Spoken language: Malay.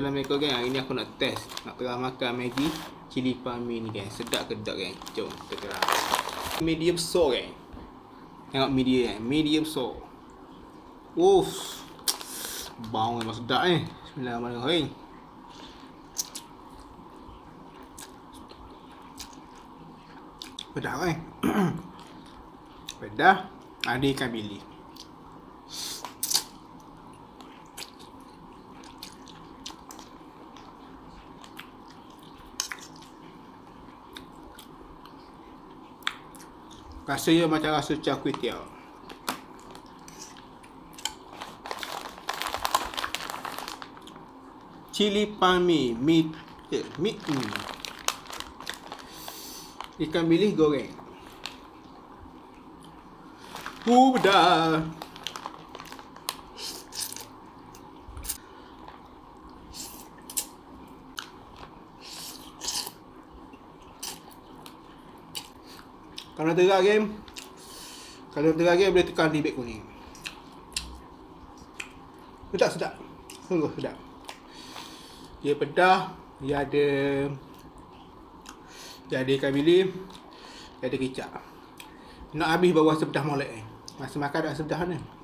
Assalamualaikum geng. Hari ni aku nak test nak tengah makan Maggi cili palmi ni geng. Sedap ke tak geng? Jom kita tengah. Medium so geng. Tengok medium geng. Medium so. Uff. Bau memang sedap eh. Bismillahirrahmanirrahim. Pedah eh. Pedah. Ada ikan bilik. Rasanya macam rasa char kway teow. Cili palmi, meat, eh, meat ni. Ikan bilis goreng. Udah. Kalau tengah game Kalau tengah game boleh tekan di beg kuning. Sedap sedap. Sungguh sedap. Dia pedah Dia ada Dia ada ikan Dia ada kicap. Nak habis baru rasa pedah molek ni. Masa makan dah rasa pedah ni